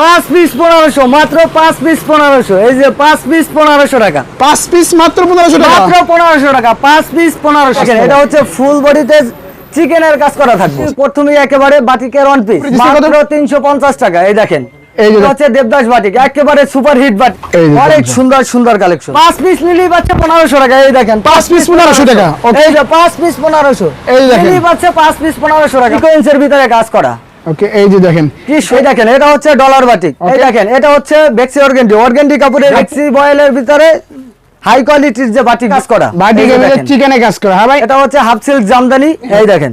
পাঁচ পিস পনেরোশো মাত্র পাঁচ পিস পনেরোশো। এই যে পাঁচ পিস পনেরোশো টাকা। পাঁচ পিস মাত্র পনেরোশো টাকা? মাত্র পনেরোশো টাকা পাঁচ পিস পনেরোশো এটা হচ্ছে ফুল বডিতে চিকেনের কাজ করা থাকবে। প্রথমে একেবারে বাটিকের ওয়ান পিস মাত্র তিনশো পঞ্চাশ টাকা এই দেখেন। এই হচ্ছে দেবদাস বাটিক একেবারে সুপার হিট বাটিক। অনেক সুন্দর সুন্দর কালেকশন পাঁচ পিস নিলেই পাচ্ছে পনেরোশো টাকা এই দেখেন। পাঁচ piece 1500 টাকা, okay। এই যে পাঁচ পিস পনেরোশো। এই দেখেন। নিলেই পাচ্ছে পাঁচ পিস পনেরোশো টাকা। সিকোয়েন্সের ভিতরে কাজ করা। ওকে এই যে দেখেন। কি এই দেখেন এটা হচ্ছে ডলার বাটিক এই দেখেন এটা হচ্ছে বেক্সি অর্গেন্ডি অর্গেন্ডি কাপড়ের বেক্সি বয়েলের ভিতরে হাই কোয়ালিটির যে বাটিক কাজ করা। বাটি এই যে কেবিলের দেখেন। চিকেনে কাজ করা হ্যাঁ ভাই? এটা হচ্ছে হাফ সিল্ক জামদানি। এই দেখেন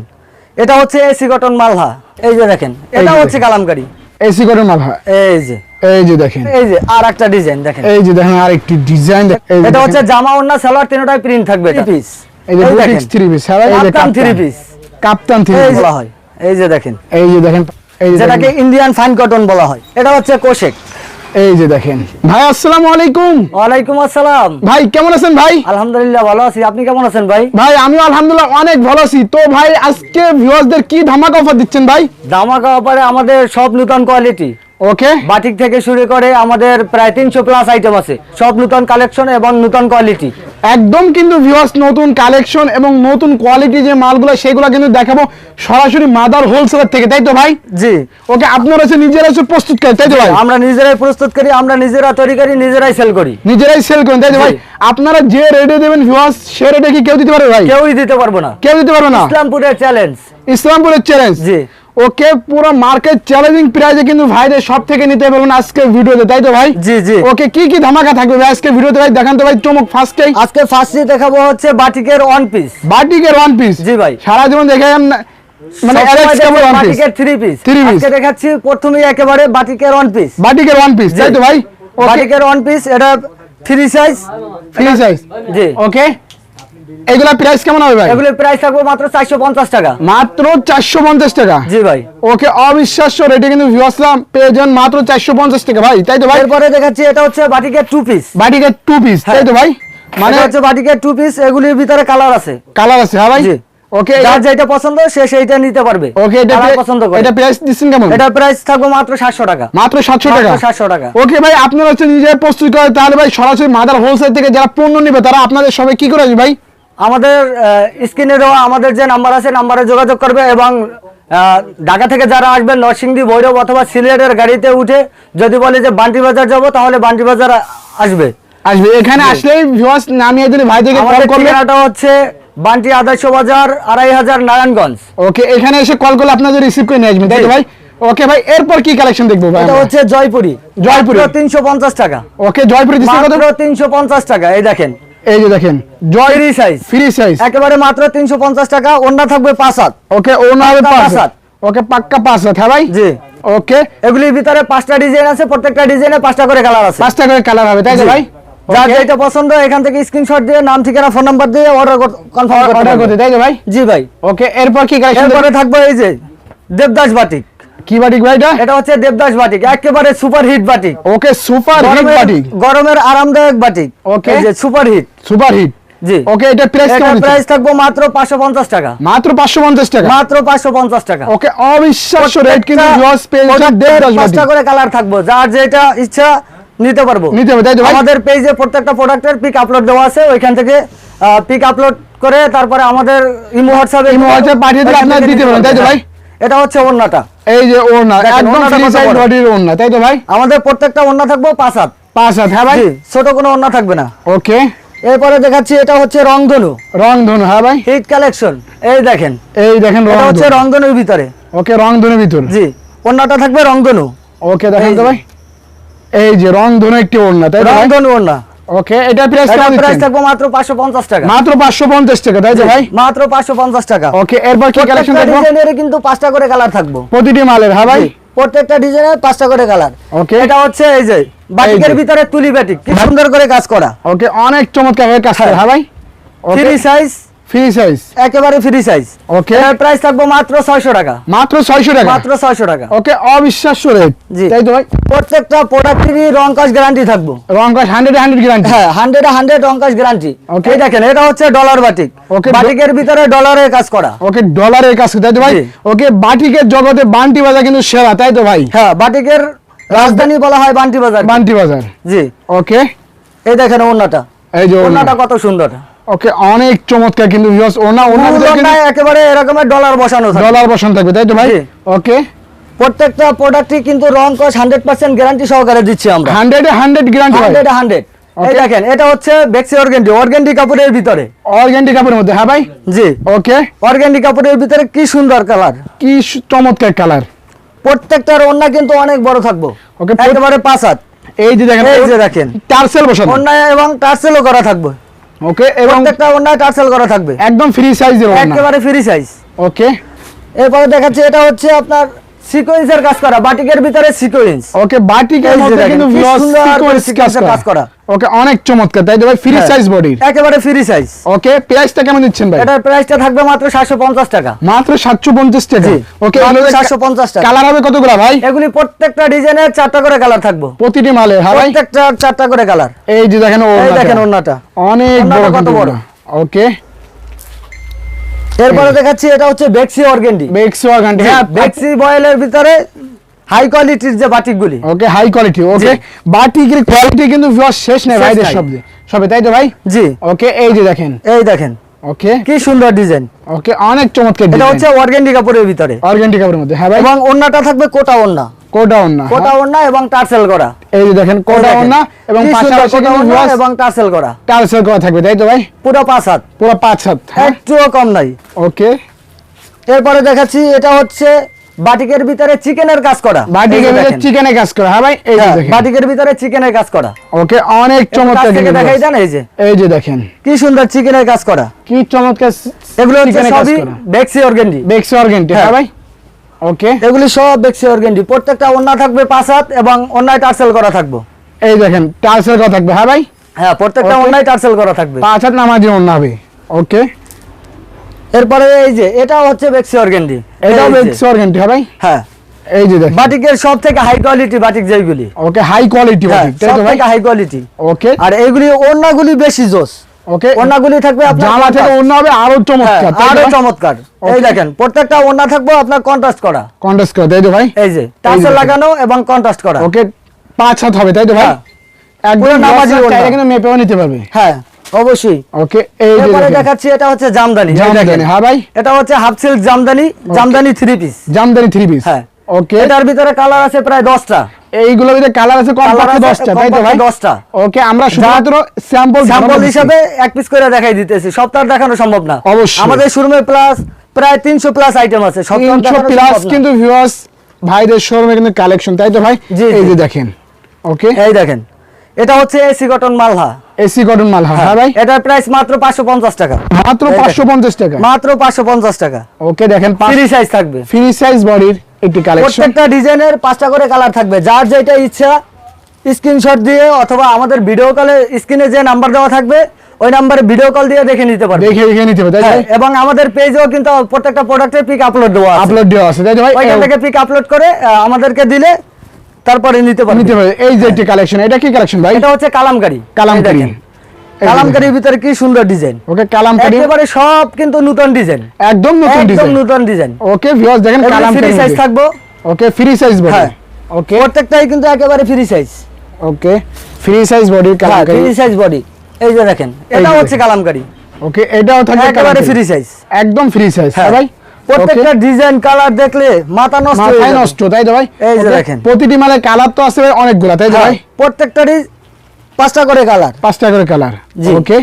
এটা হচ্ছে এসি কটন মালহা। এই যে দেখেন এটা হচ্ছে দেখেন। এসি করে মাল এই যে। এই যে দেখেন। এই যে আর একটা ডিজাইন দেখেন। এই যে দেখেন আরেকটি ডিজাইন এটা হচ্ছে জামা ওড়না সালোয়ার তিনটাই প্রিন্ট থাকবে পিস এই যে পিস হ্যাঁ এই যে কাপ্তান পিস বলা হয়। এই যে দেখেন। এই যে দেখেন যেটাকে ইন্ডিয়ান ফাইন কটন বলা হয়। এটা হচ্ছে কোশেক এই যে দেখেন। ভাই আসসালামু আলাইকুম। ওয়ালাইকুম আসসালাম। ভাই কেমন আছেন ভাই? আলহামদুলিল্লাহ ভালো আছি। আপনি কেমন আছেন ভাই? ভাই আমি আলহামদুলিল্লাহ অনেক ভালো আছি। তো ভাই আজকে ভিউয়ার্সদের কি ধামাকা অফার দিচ্ছেন ভাই? দামাকা অফারে আমাদের সব নতুন কোয়ালিটি ওকে। বাটিক থেকে শুরু করে আমাদের প্রায় তিনশো প্লাস আইটেম আছে। সব নতুন কালেকশন এবং নতুন কোয়ালিটি একদম কিন্তু ভিউয়ার্স নতুন কালেকশন এবং নতুন কোয়ালিটি যে মালগুলো সেগুলো কিন্তু দেখাবো সরাসরি মাদার হোলসেলার থেকে তাই তো ভাই? জি। ওকে আপনারা হচ্ছে নিজেরা হচ্ছে প্রস্তুত করেন তাই তো ভাই? আমরা নিজেরাই প্রস্তুত করি আমরা নিজেরা তৈরি করি নিজেরাই সেল করি। নিজেরাই সেল করেন তাই তো ভাই? আপনারা যে রেটে দেবেন ভিউয়ার্স সে রেটে কি কেউ দিতে পারবে ভাই? কেউই দিতে পারব না। কেউ দিতে পারবে না? ইসলামপুরের চ্যালেঞ্জ ইসলামপুরের চ্যালেঞ্জ জি। ওকে পুরো মার্কেট চ্যালেঞ্জিং প্রাইজে কিন্তু ভাইদের সব থেকে নিতে পারবেন আজকে ভিডিওতে তাই তো ভাই? জি জি। ওকে কি কি ধামাকা থাকবে ভাই আজকে ভিডিওতে ভাই? দেখান তো ভাই চমক ফার্স্টেই আজকে ফার্স্টে দেখাবো হচ্ছে বাটিকের ওয়ান পিস বাটিকের ওয়ান পিস জি ভাই। সারা জীবন দেখে মানে অ্যালেক্স কাপড় ওয়ান পিস বাটিকের থ্রি পিস। আজকে দেখাচ্ছি প্রথমেই একেবারে বাটিকের ওয়ান পিস বাটিকের ওয়ান পিস তাই তো ভাই? বাটিকের ওয়ান পিস এটা ফ্রি সাইজ ফ্রি সাইজ জি। ওকে এগুলা প্রাইস কেমন হবে ভাই? এগুলোর প্রাইস থাকবে মাত্র চারশো পঞ্চাশ টাকা। মাত্র চারশো পঞ্চাশ টাকা? জি ভাই। ওকে অবিশ্বাস্য রেটে কিন্তু যান মাত্র চারশো পঞ্চাশ টাকা ভাই তাই তো ভাই? এরপরে দেখাচ্ছি এটা হচ্ছে বাটিকের টু পিস বাটিকের টু পিস তাই তো ভাই? মানে হচ্ছে বাটিকের টু পিস এগুলির ভিতরে কালার আছে। কালার আছে হ্যাঁ ভাই? জি। ওকে যার যেটা পছন্দ সে সেইটা নিতে পারবে। ওকে এটা পছন্দ করে। এটা প্রাইস দিচ্ছেন কেমন? এটার প্রাইস থাকবে মাত্র সাতশো টাকা। মাত্র সাতশো টাকা? মাত্র 700 টাকা। ওকে ভাই আপনারা হচ্ছে নিজে প্রস্তুত করে তাহলে ভাই সরাসরি মাদার হোলসেল থেকে যারা পণ্য নেবে তারা আপনাদের সবাই কি করে ভাই? আমাদের স্ক্রিনে দেওয়া আমাদের যে নাম্বার আছে নাম্বারে যোগাযোগ করবে এবং ঢাকা থেকে যারা আসবেন নরসিংদী ভৈরব অথবা সিলেটের গাড়িতে উঠে যদি বলে যে বান্টি বাজার যাব তাহলে বান্টি বাজার আসবে। আসবে। এখানে ভিউয়ার্স নামিয়ে দিলে ভাই থেকে কল হচ্ছে বান্টি আদর্শ বাজার আড়াই হাজার নারায়ণগঞ্জ। ওকে এখানে এসে কল করলে আপনাদের রিসিভ করে নিয়ে আসবেন তাই তো ভাই? ওকে ভাই এরপর কি কালেকশন দেখব ভাই এটা হচ্ছে জয়পুরি। জয়পুরি। তিনশো পঞ্চাশ টাকা। ওকে জয়পুরি দিচ্ছে কত? তিনশো পঞ্চাশ টাকা এই দেখেন। এই যে দেখেন জয় ফ্রি সাইজ ফ্রি সাইজ একেবারে মাত্র তিনশো পঞ্চাশ টাকা ওন্না থাকবে পাঁচ হাত। ওকে ও না হবে পাঁচ হাত। ওকে পাক্কা পাঁচ হাত হ্যাঁ ভাই? জি। ওকে। এগুলির ভিতরে পাঁচটা ডিজাইন আছে প্রত্যেকটা ডিজাইনে পাঁচটা করে কালার আছে। পাঁচটা করে কালার হবে তাই তো ভাই? যার যেটা পছন্দ এখান থেকে স্ক্রিনশট দিয়ে নাম ঠিকানা ফোন নাম্বার দিয়ে অর্ডার কনফার্ম অর্ডার করতে তাই তো ভাই? জি ভাই। ওকে এরপর কি কালেকশন এরপরে? থাকবে এই যে দেবদাস বাটিক। কি বাটিক ভাই এটা? এটা হচ্ছে দেবদাস বাটিক একেবারে super hit batik. Okay super hit batik. গরমের আরামদায়ক বাটিক. এই যে সুপার হিট সুপার হিট জি। ওকে এটা প্রাইস কেমন প্রাইস থাকবে মাত্র পাঁচশো পঞ্চাশ টাকা। মাত্র পাঁচশো পঞ্চাশ টাকা? মাত্র পাঁচশো পঞ্চাশ টাকা। ওকে অবিশ্বাস্য রেট কিন্তু লস প্রত্যেকটা দেড় করে কালার থাকব যার যেটা ইচ্ছা নিতে পারব। নিতে তো আমাদের পেজে প্রত্যেকটা প্রোডাক্টের পিক আপলোড দেওয়া আছে ওইখান থেকে পিক আপলোড করে তারপরে আমাদের ইমো হোয়াটসঅ্যাপে ইমো WhatsApp পাঠিয়ে দিলে আপনারা দিতে পারবেন, তাই তো ভাই? এটা হচ্ছে ওন্নাটা এই যে ওড়না দেখেন, একদম ফ্রি সাইজ বডির ওড়না তাই তো ভাই? আমাদের প্রত্যেকটা ওন্না থাকব পাঁচ হাত। পাঁচ হাত হ্যাঁ ভাই? ছোট কোনো ওন্না থাকবে না। ওকে। এরপরে দেখাচ্ছি এটা হচ্ছে রংধনু। রং ধনু হ্যাঁ ভাই? হিট কালেকশন এই দেখেন। এই দেখেন এটা হচ্ছে ধনু। রংধনুর ভিতরে। ওকে রং ধনু ভিতর। জি ওন্নাটা থাকবে রংধনু। ওকে দেখেন তো ভাই। এই যে রং ধনু একটি ওড়না তাই রংধনু ওন্না ওকে এটা প্রাইস কেমন প্রাইস থাকবে মাত্র পাঁচশো পঞ্চাশ টাকা। মাত্র পাঁচশো পঞ্চাশ টাকা তাই ভাই? মাত্র পাঁচশো পঞ্চাশ টাকা। ওকে এরপর কি কালেকশন দেখব? ডিজাইনের কিন্তু পাঁচটা করে কালার থাকবে। প্রতিটি মালের হ্যাঁ ভাই? প্রত্যেকটা ডিজাইনের পাঁচটা করে কালার ওকে এটা হচ্ছে এই যে বাটিকের ভিতরে তুলি বাটিক। কি সুন্দর করে কাজ করা। ওকে অনেক চমৎকার কাজ করে হ্যাঁ। হ্যাঁ ভাই? Okay free size free size একেবারে ফ্রি সাইজ ওকে এর প্রাইস থাকবে মাত্র ছয়শো টাকা। মাত্র ছয়শো টাকা? মাত্র ছয়শো টাকা। ওকে অবিশ্বাস্য রেট। তাই তো ভাই? প্রত্যেকটা প্রোডাক্টেরই রং কাজ গ্যারান্টি থাকব। রং কাজ হান্ড্রেড হান্ড্রেড গ্যারান্টি হ্যাঁ হান্ড্রেড হান্ড্রেড রং কাজ গ্যারান্টি. এই দেখেন এটা হচ্ছে ডলার বাটিক Okay, বাটিকের ভিতরে ডলারের কাজ করা। ওকে ডলারের কাজ তাই তো ভাই? ওকে বাটিকের জগতে বান্টি বাজার কিন্তু সেরা তাই তো ভাই? হ্যাঁ বাটিকের রাজধানী বলা হয় বান্টি বাজার। বান্টি বাজার। জি। ওকে এই দেখেন ওন্নাটা এই যে ওন্নাটা কত সুন্দর। ওকে অনেক চমৎকার কিন্তু ভিউয়ার্স ওড়না মূল একেবারে এরকমের ডলার বসানো থাকে। ডলার বসানো থাকবে তাই তো ভাই? ওকে। প্রত্যেকটা প্রোডাক্টই কিন্তু রং কস হান্ড্রেড পার্সেন্ট গ্যারান্টি সহকারে দিচ্ছি আমরা। হান্ড্রেড হান্ড্রেড গ্যারান্টি ভাই হান্ড্রেড হান্ড্রেড এই দেখেন এটা হচ্ছে বেক্সি অর্গেন্ডি অর্গেন্ডি কাপড়ের ভিতরে। অর্গ্যান্ডি কাপড়ের মধ্যে হ্যাঁ ভাই? জি। ওকে অর্গেন্ডি কাপড়ের ভিতরে কি সুন্দর কালার কি চমৎকার কালার প্রত্যেকটার ওন্না কিন্তু অনেক বড় থাকব। Okay, একেবারে পাঁচ হাত। এই যে দেখেন এই যে দেখেন। টার্সেল বসানো। ওন্নায় এবং টার্সেলও করা থাকবে। ওকে এবং প্রত্যেকটা ওন্নায় টার্সেল করা থাকবে। একদম ফ্রি সাইজের ওনা একেবারে ফ্রি সাইজ ওকে। এরপরে দেখাচ্ছি এটা হচ্ছে আপনার সিকোয়েন্সের কাজ করা বাটিকের ভিতরে সিকোয়েন্স। ওকে বাটিকের মধ্যে কিন্তু কাজ করা। ওকে অনেক চমৎকার তাই ভাই? ফ্রি। সাইজ বডির একেবারে ফ্রি সাইজ ওকে প্রাইসটা কেমন দিচ্ছেন ভাই? এটার প্রাইসটা থাকবে মাত্র সাতশো পঞ্চাশ টাকা। মাত্র সাতশো পঞ্চাশ টাকা। ওকে 750 টাকা। কালার হবে কতগুলা ভাই? এগুলি প্রত্যেকটা ডিজাইনের চারটা করে কালার থাকব। প্রতিটি মালে হ্যাঁ ভাই? প্রত্যেকটা চারটা করে কালার এই যে দেখেন দেখেন ওন্নাটা অনেক বড় কত বড়? ওকে। এরপরে দেখাচ্ছি এটা হচ্ছে বেক্সি অর্গেন্ডি বেক্সি অর্গানটি হ্যাঁ। বেক্সি বয়েলের ভিতরে হাই কোয়ালিটির যে বাটিকগুলি। ওকে হাই কোয়ালিটি ওকে। বাটিকের কোয়ালিটি কিন্তু ভিউয়ার্স শেষ নেই ভাইদের শব্দে সবে তাই তো ভাই? জি। ওকে এই যে দেখেন। এই দেখেন। ওকে কি সুন্দর ডিজাইন ওকে অনেক চমৎকার এটা হচ্ছে অর্গেন্ডি কাপড়ের ভিতরে। অর্গানটি কাপড়ের মধ্যে হ্যাঁ ভাই? এবং ওন্নাটা থাকবে কোটা ওন্না কোটা ওন্না কোটা ওন্না এবং টার্সেল করা এই যে দেখেন কোটা ওন্না এবং পাশাপাশি কোটা এবং টার্সেল করা টার্সেল করা থাকবে তাই তো ভাই? পুরো পাঁচ হাত। পুরো পাঁচ হাত হ্যাঁ। একটুও কম নাই। ওকে। এরপরে দেখাচ্ছি এটা হচ্ছে বাটিকের ভিতরে চিকেনের কাজ করা। বাটিকের ভিতরে দেখেন। চিকেনে কাজ করা হ্যাঁ ভাই? এই যে হ্যাঁ, দেখেন। বাটিকের ভিতরে চিকেনের কাজ করা। ওকে অনেক চমৎকার থেকে দেখাই দেন এই যে। এই যে দেখেন। কি সুন্দর চিকেনের কাজ করা। কি চমৎকার এগুলো হচ্ছে চিকেনের সবই বেক্সি অর্গেন্ডি বেক্সি অর্গানটি হ্যাঁ হ্যাঁ। ভাই? ওকে এগুলি সব বেক্সি অর্গেন্ডি প্রত্যেকটা ওন্না থাকবে পাঁচ হাত এবং অন্যায় টার্সেল করা থাকব। এই দেখেন টার্সেল করা থাকবে হ্যাঁ ভাই? হ্যাঁ প্রত্যেকটা. অন্যায় টার্সেল করা থাকবে। পাঁচ হাত নামাজি অন্য হবে। ওকে এরপরে এই যে এটাও হচ্ছে বেক্সি অর্গেন্ডি এটাও বেক্সি অর্গানটি হ্যাঁ ভাই? হ্যাঁ। এই যে দেখেন। বাটিকের সব থেকে হাই কোয়ালিটি বাটিক যেগুলি। ওকে হাই কোয়ালিটি তাই সব থেকে হাই কোয়ালিটি ওকে আর এইগুলি ওন্নাগুলি বেশি জোস। ওকে ওন্নাগুলি থাকবে আপনার জামা থেকে contrast। হবে আরও চমৎকার আরও চমৎকার। এই দেখেন প্রত্যেকটা ওন্না থাকবে আপনার কন্ট্রাস্ট করা। কন্ট্রাস্ট করে তাই তো ভাই? এই যে টার্সেল লাগানো এবং কন্ট্রাস্ট করা। ওকে পাঁচ হাত হবে তাই তো ভাই। একদম নামাজি নামাজি ওড়না। কিন্তু মেপেও নিতে পারবে। হ্যাঁ অবশ্যই। ওকে এই যে দেখাচ্ছি এটা হচ্ছে জামদানি। জামদানি হ্যাঁ ভাই? এটা হচ্ছে half silk jamdani jamdani three piece jamdani three piece হ্যাঁ। ওকে এটার ভিতরে কালার আছে প্রায় দশটা। এইগুলো ভিতরে কালার আছে Colour কমপক্ষে আছে দশটা তাই তো ভাই? কমপক্ষে দশটা। ওকে আমরা শুধুমাত্র স্যাম্পল স্যাম্পল হিসাবে এক পিস করে দেখাই দিতেছি। সপ্তাহ দেখানো সম্ভব না। অবশ্যই। আমাদের শোরুমে প্লাস প্রায় তিনশো প্লাস আইটেম আছে। প্লাস কিন্তু ভিউয়ার্স ভাইদের শোরুমে কিন্তু কালেকশন তাই তো ভাই? এই যে দেখেন ওকে? এই দেখেন এটা হচ্ছে এসি কটন মালহা এসি কটন মাল হ্যাঁ ভাই? এটার প্রাইস মাত্র পাঁচশো পঞ্চাশ টাকা। মাত্র এই দেখেন। পাঁচশো পঞ্চাশ টাকা? মাত্র পাঁচশো পঞ্চাশ টাকা। ওকে দেখেন ফ্রি সাইজ থাকবে। ফ্রি সাইজ বডির একটি কালেকশন প্রত্যেকটা ডিজাইনের পাঁচটা করে কালার থাকবে। যার যেটা ইচ্ছা স্ক্রিনশট দিয়ে অথবা আমাদের ভিডিও কলে স্ক্রিনে যে নাম্বার দেওয়া থাকবে ওই নাম্বারে ভিডিও কল দিয়ে দেখে নিতে পারবে। দেখে দেখে নিতে তাই হ্যাঁ, এবং আমাদের পেজেও কিন্তু প্রত্যেকটা প্রোডাক্টের পিক আপলোড দেওয়া আছে। আপলোড দেওয়া আছে তাই ভাই? ওইখান থেকে পিক আপলোড করে আমাদেরকে দিলে তারপরে নিতে পারবে। নিতে হবে এই যে একটি কালেকশন এটা কি কালেকশন ভাই? এটা হচ্ছে কালামকারি। কালামকারি। কালামকারির ভিতরে কি সুন্দর ডিজাইন। ওকে কালামকারি। একেবারে সব কিন্তু নতুন ডিজাইন। একদম নতুন একদম নতুন ডিজাইন। ওকে ভিউয়ার্স দেখেন ফ্রি সাইজ থাকব। ওকে ফ্রি সাইজ বডি হ্যাঁ। ওকে। প্রত্যেকটাই কিন্তু একেবারে free size okay free size Kalamkari. Free size body এই যে দেখেন। এটা হচ্ছে। কালামকারি। ওকে এটাও থাকবে একেবারে ফ্রি সাইজ একদম ফ্রি সাইজ হ্যাঁ। ভাই প্রত্যেকটা ডিজাইন কালার দেখলে মাথা নষ্ট যাবে। নষ্ট তাই তো ভাই? এই যে দেখেন। প্রতিটি মালের কালার তো আছে অনেকগুলা তাই তো হ্যাঁ, ভাই? প্রত্যেকটারই পাঁচটা করে কালার। পাঁচটা করে কালার। ওকে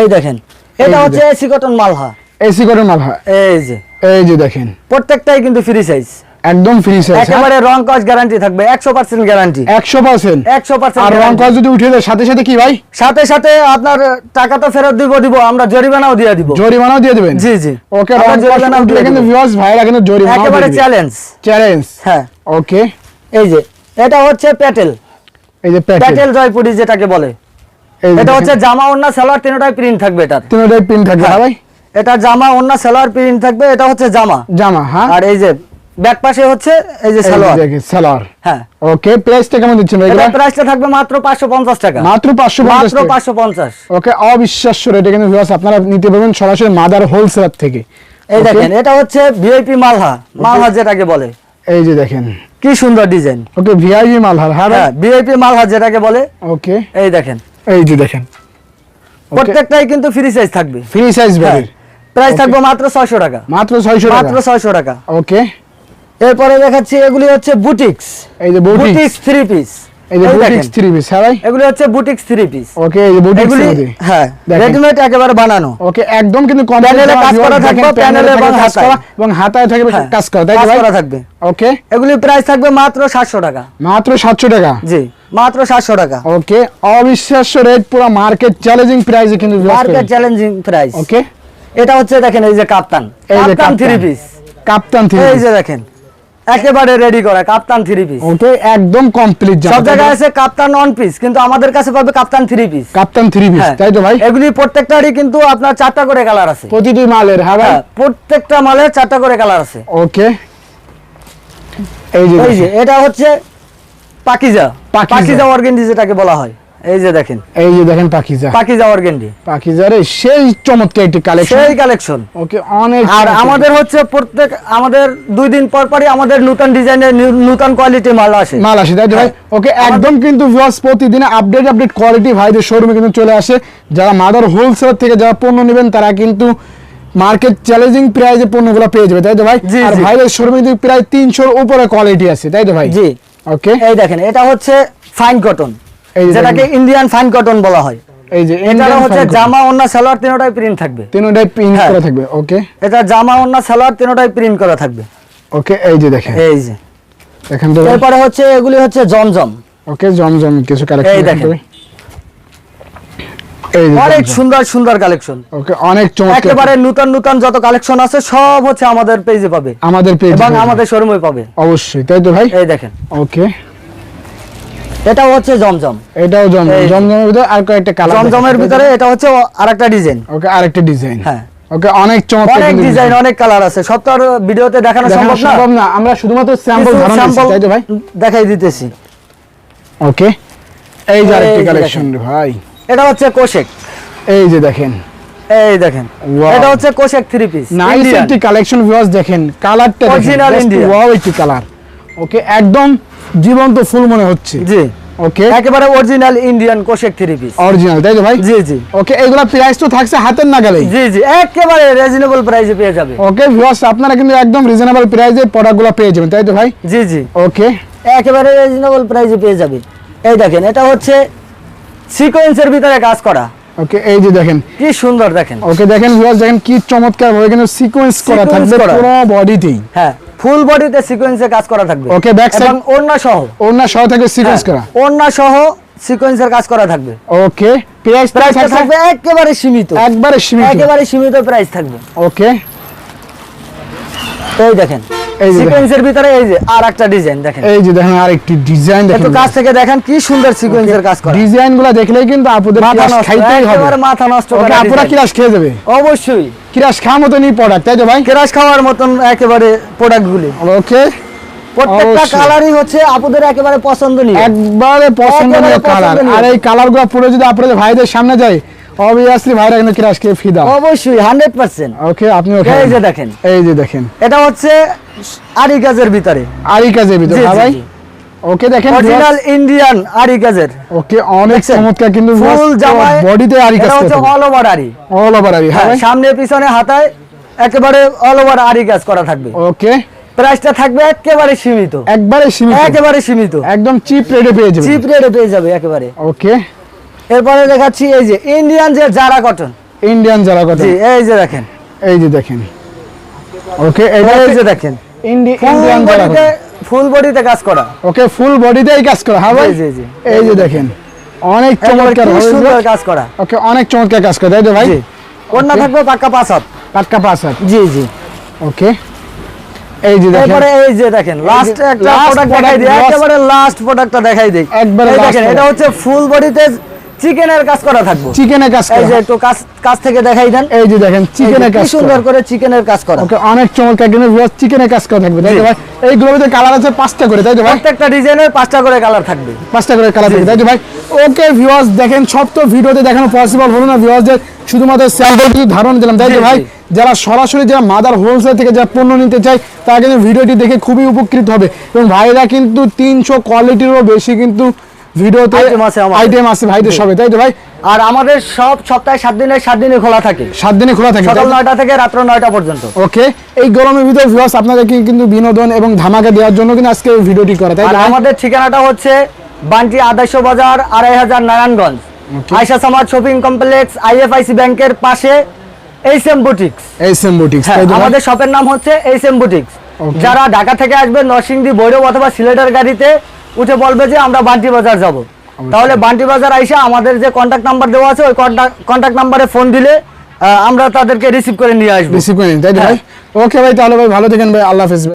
এই দেখেন এটা হচ্ছে এসি কটন মালহা। এসি করে মাল হয় এই যে। এই যে দেখেন। প্রত্যেকটাই কিন্তু ফ্রি সাইজ একদম ফ্রি সাইজ একেবারে রং কস গ্যারান্টি থাকবে একশো পার্সেন্ট গ্যারান্টি একশো পার্সেন্ট একশো আর পার্সেন্ট রং কস যদি উঠে যায় সাথে সাথে কি ভাই? সাথে সাথে আপনার টাকা তো ফেরত দিব দিব আমরা জরিমানাও দিয়ে দিব। জরিমানাও দিয়ে দিবেন? জি জি। ওকে রং কস জরিমানাও উঠলে কিন্তু ভিউয়ার্স ভাইরা কিন্তু জরিমানাও একেবারে চ্যালেঞ্জ চ্যালেঞ্জ হ্যাঁ। ওকে এই যে এটা হচ্ছে প্যাটেল এই যে প্যাটেল জয়পুরি যেটাকে বলে। এটা হচ্ছে জামা ওন্না সালোয়ার তিনটাই প্রিন্ট থাকবে এটা তিনটাই পিন থাকবে হ্যাঁ। ভাই? এটা জামা ওন্না সালোয়ার প্রিন্ট থাকবে এটা হচ্ছে জামা। জামা হ্যাঁ। আর এই যে ব্যাক পাশে হচ্ছে এই যে সালোয়ার। সালোয়ার। হ্যাঁ। ওকে প্রাইসটা কেমন দিচ্ছেন এটা প্রাইসটা থাকবে মাত্র পাঁচশো পঞ্চাশ টাকা। মাত্র পাঁচশো মাত্র পাঁচশো পঞ্চাশ। ওকে অবিশ্বাস্য রেটে কিন্তু ভিউয়ার্স আপনারা নিতে পারবেন সরাসরি মাদার হোলসেলার থেকে। এই দেখেন এটা হচ্ছে ভিআইপি মালহা। মালহা যেটাকে বলে। এই যে দেখেন কি সুন্দর ডিজাইন ওকে ভিআইপি মালহার হ্যাঁ ভিআইপি মালহার যেটাকে বলে ওকে। এই দেখেন। এই যে দেখেন। প্রত্যেকটাই কিন্তু ফ্রি সাইজ থাকবে। ফ্রি সাইজ বেরির প্রাইস থাকবে মাত্র ছয়শো টাকা। মাত্র ছয়শো টাকা। মাত্র ছয়শো টাকা। ওকে। এরপরে দেখাচ্ছি এগুলি হচ্ছে বুটিক্স এই যে বুটিক্স বুটিক্স থ্রি পিস এই যে বুটিক্স থ্রি পিস হ্যাঁ ভাই? হচ্ছে বুটিক্স থ্রি পিস ওকে এই বুটিক্স হ্যাঁ রেডিমেড একেবারে বানানো। ওকে একদম কিন্তু প্যানেলে কাজ করা থাকবে, প্যানেলে এবং হাতায়। এবং হাতায় থাকবে কাজ করা তাই ভাই? করা থাকবে। ওকে। এগুলি প্রাইস থাকবে মাত্র সাতশো টাকা। মাত্র সাতশো টাকা? জি মাত্র সাতশো টাকা। ওকে অবিশ্বাস্য রেট পুরো মার্কেট চ্যালেঞ্জিং প্রাইসে কিন্তু মার্কেট চ্যালেঞ্জিং প্রাইস ওকে। এটা হচ্ছে দেখেন এই যে কাপ্তান। কাপ্তান থ্রি পিস কাপ্তান থ্রি এই যে দেখেন। একেবারে রেডি করা কাপ্তান থ্রি পিস ওকে একদম কমপ্লিট সব জায়গায় আছে কাপ্তান ওয়ান পিস কিন্তু আমাদের কাছে পাবে kaftan three piece kaftan three piece তাই তো ভাই? এগুলি প্রত্যেকটারই কিন্তু আপনার চারটা করে কালার আছে। প্রতিটি মালের হ্যাঁ ভাই? হ্যাঁ প্রত্যেকটা মালের চারটা করে কালার আছে। ওকে। এই যে এটা হচ্ছে পাকিজা। পাকিজা। পাকিজা অর্গেন্ডি যেটাকে বলা হয়। এই যে দেখেন। এই যে দেখেন পাখিজা পাকিজা অর্গেন্ডি পাখিজারে সেই চমৎকার একটি কালেকশন সেই কালেকশন ওকে অনেক আর আমাদের হচ্ছে প্রত্যেক আমাদের দুই দিন পর পরই আমাদের নতুন ডিজাইনের নতুন কোয়ালিটি মাল আসে। মাল আসে তাই ভাই? হ্যাঁ। ওকে একদম কিন্তু ভিউয়ার্স প্রতিদিন আপডেট আপডেট কোয়ালিটি ভাইদের শোরুমে কিন্তু চলে আসে। যারা মাদার হোলসেল থেকে যারা পণ্য নেবেন তারা কিন্তু মার্কেট চ্যালেঞ্জিং প্রাইসে পণ্যগুলো পেয়ে যাবে তাই তো ভাই? আর ভাইদের শোরুমে কিন্তু প্রায় তিনশোর উপরে কোয়ালিটি আছে তাই তো ভাই? জি। ওকে। এই দেখেন এটা হচ্ছে ফাইন কটন যেটাকে ইন্ডিয়ান ফাইন কটন বলা হয়। এই যে এটা হচ্ছে জামা অন্য সালোয়ার তিনটাই প্রিন্ট থাকবে। তিনটাই প্রিন্ট হ্যাঁ। করা থাকবে ওকে এটা জামা অন্য সালোয়ার তিনটাই প্রিন্ট করা থাকবে। ওকে এই যে দেখেন। এই যে। দেখেন তো হচ্ছে এগুলি হচ্ছে জমজম। ওকে জমজম কিছু কালেকশন এই দেখেন। অনেক সুন্দর সুন্দর কালেকশন ওকে অনেক চমৎকার। একেবারে নতুন নতুন যত কালেকশন আছে সব হচ্ছে আমাদের পেজে পাবে। আমাদের পেজ এবং আমাদের শোরুমে পাবে। অবশ্যই তাই তো ভাই? এই দেখেন। ওকে এটাও হচ্ছে জমজম। এটাও জমজম। জমজমের ভিতরে আর কয়েকটা কালার জমজমের ভিতরে এটা হচ্ছে আরেকটা ডিজাইন ওকে আরেকটা ডিজাইন হ্যাঁ। ওকে অনেক চমৎকার অনেক ডিজাইন অনেক কালার আছে। সব তো আর ভিডিওতে দেখানো সম্ভব না। সম্ভব না। আমরা শুধুমাত্র স্যাম্পল ধারণা তাই তো ভাই? দেখাই দিতেছি। ওকে এই যে আরেকটি কালেকশন ভাই। এটা হচ্ছে কোশেক এই যে দেখেন। এই দেখেন. এটা হচ্ছে কোশেক থ্রি পিস নাইস একটি কালেকশন ভিউয়ার্স দেখেন। কালারটা দেখেন। Just একটি কালার ওকে একদম জীবন্ত ফুল মনে হচ্ছে। জি। ওকে একেবারে অরিজিনাল ইন্ডিয়ান কোশেক থ্রি পিস অরিজিনাল তাই তো ভাই? জি জি। ওকে এগুলা প্রাইস তো থাকছে হাতের নাগালেই। জি জি একেবারে রিজনেবল প্রাইসে পেয়ে যাবে। ওকে ভিউয়ার্স আপনারা কিন্তু একদম রিজনেবল প্রাইসে প্রোডাক্টগুলো পেয়ে যাবেন তাই তো ভাই? জি জি। ওকে একেবারে রিজনেবল প্রাইসে পেয়ে যাবে। এই দেখেন এটা হচ্ছে সিকোয়েন্সের ভিতরে কাজ করা। ওকে এই যে দেখেন। কি সুন্দর দেখেন। ওকে দেখেন ভিউয়ার্স দেখেন কি চমৎকার ভাবে কিন্তু সিকোয়েন্স করা থাকবে। পুরো বডিতেই হ্যাঁ। ফুল বডিতে সিকোয়েন্সে কাজ করা থাকবে। ওকে ব্যাক সাইড ওড়না সহ। ওন্না সহ থেকে সিকোয়েন্স করা। ওন্না সহ সিকোয়েন্সের কাজ করা থাকবে। ওকে প্রাইস প্রাইস থাকবে একেবারে সীমিত। একবারে সীমিত। একেবারে সীমিত প্রাইস থাকবে। ওকে এই দেখেন। সিকোয়েন্সের ভিতরে এই যে আর একটা ডিজাইন দেখেন। এই যে দেখেন আরেকটি ডিজাইন দেখেন। কাছ থেকে দেখেন কি সুন্দর সিকোয়েন্সের কাজ করা। ডিজাইন দেখলেই কিন্তু আপুদের মাথা ক্রাশ নষ্ট খাইতেই হবে। মাথা নষ্ট ওকে আপুরা design। খেয়ে যাবে। অবশ্যই। ক্রাশ খাওয়ার মতনই প্রোডাক্ট তাই তো ভাই? কেরাস খাওয়ার মতন একেবারে প্রোডাক্ট ওকে প্রত্যেকটা কালারই হচ্ছে আপুদের একেবারে পছন্দনীয়। একবারে পছন্দনীয় কালার আর এই কালারগুলো যদি আপনাদের ভাইদের সামনে যায় অবভিয়াসলি ভাইরা কিন্তু ক্রাশ খেয়ে ফিদা। অবশ্যই ওকে আপনি এই যে দেখেন। এই যে দেখেন। এটা হচ্ছে আরি কাজের ভিতরে। আরি কাজের ভিতর হ্যাঁ ভাই? ওকে দেখেন অরিজিনাল ইন্ডিয়ান আরি কাজের ওকে অনেক চমৎকার কিন্তু ফুল জামায় বডিতে আরি কাজ এটা all over aari all over aari হ্যাঁ সামনে পিছনে হাতায় একেবারে অল ওভার আরি কাজ করা থাকবে। ওকে। প্রাইসটা থাকবে একেবারে সীমিত। একবারে সীমিত। একেবারে সীমিত। একদম চিপ রেটে পেয়ে যাবে চিপ রেটে পেয়ে যাবে একেবারে। ওকে। এরপরে দেখাচ্ছি এই যে ইন্ডিয়ান যে জারা কটন ইন্ডিয়ান যারা কথা জি এই যে দেখেন। এই যে দেখেন। ওকে এটা যে দেখেন। ইন্ডিয়ান বডিতে ফুল বডিতে কাজ করা। ওকে ফুল বডিতেই কাজ করা হ্যাঁ ভাই? জি, জি। এই যে দেখেন অনেক চমৎকার সুন্দর কাজ করা। ওকে অনেক চমৎকার কাজ করে তাই তো ভাই? কন্যা থাকবে পাক্কা পাঁচ হাত। টাটকা পাঁচ হাত। জি জি। ওকে এই যে দেখেন। এরপরে এই যে দেখেন লাস্ট একটা প্রোডাক্ট দেখাই দিই একেবারে লাস্ট প্রোডাক্টটা দেখাই দিই। একবারে দেখেন এটা হচ্ছে ফুল বডিতে চিকেনের কাজ করা থাকবে। চিকেনের কাজ এই যে একটু কাছ কাছ থেকে দেখাই দেন। এই যে দেখেন এই চিকেনের কাজ সুন্দর করে চিকেনের কাজ করা। ওকে অনেক চমৎকার কিন্তু চিকেনের কাজ করা থাকবে তাই তো। ভাই? এইগুলোর ভিতরে কালার আছে পাঁচটা করে তাই তো ভাই? প্রত্যেকটা ডিজাইনের পাঁচটা করে কালার থাকবে। পাঁচটা করে কালার থাকবে তাই তো ভাই? ওকে ভিউয়ার্স দেখেন সব তো ভিডিওতে দেখানো পসিবল হলো না ভিউয়ার্সদের শুধুমাত্র স্যাম্পল কিছু ধারণা দিলাম তাই তো ভাই? যারা সরাসরি যারা মাদার হোলসেল থেকে যারা পণ্য নিতে চায় তারা কিন্তু ভিডিওটি দেখে খুবই উপকৃত হবে। এবং ভাইরা কিন্তু তিনশো কোয়ালিটিরও বেশি কিন্তু ভিডিওতে। আইটেম আছে ভাইদের সবে তাই তো ভাই? আর আমাদের সব সপ্তাহে সাত দিনের সাত দিনে খোলা থাকে। সাত দিনে খোলা থাকে সকাল নয়টা থেকে রাত্র নয়টা পর্যন্ত। ওকে এই গরমের ভিতরে ভিউয়ার্স আপনাদেরকে কিন্তু বিনোদন এবং ধামাকা দেওয়ার জন্য কিন্তু আজকে ভিডিওটি করা তাই? আমাদের ঠিকানাটা হচ্ছে বান্টি আদর্শ বাজার আড়াই হাজার নারায়ণগঞ্জ। আয়সা সমাজ শপিং কমপ্লেক্স আইএফআইসি ব্যাংকের পাশে এইচ এম বুটিক্স এই সেম বুটিক্স হ্যাঁ? আমাদের শপের নাম হচ্ছে এইচ এম বুটিক্স যারা ঢাকা থেকে আসবে নরসিংদী ভৈরব অথবা সিলেটের গাড়িতে উঠে বলবে যে আমরা বান্টি বাজার যাব। তাহলে বান্টি বাজার আইসা আমাদের যে কন্ট্যাক্ট নাম্বার দেওয়া আছে ওই কন্ট্যাক্ট নাম্বারে ফোন দিলে আমরা তাদেরকে রিসিভ করে নিয়ে আসব। রিসিভ করে নিন তাই ভাই? ওকে ভাই তাহলে ভাই ভালো থাকেন ভাই আল্লাহ হাফেজ।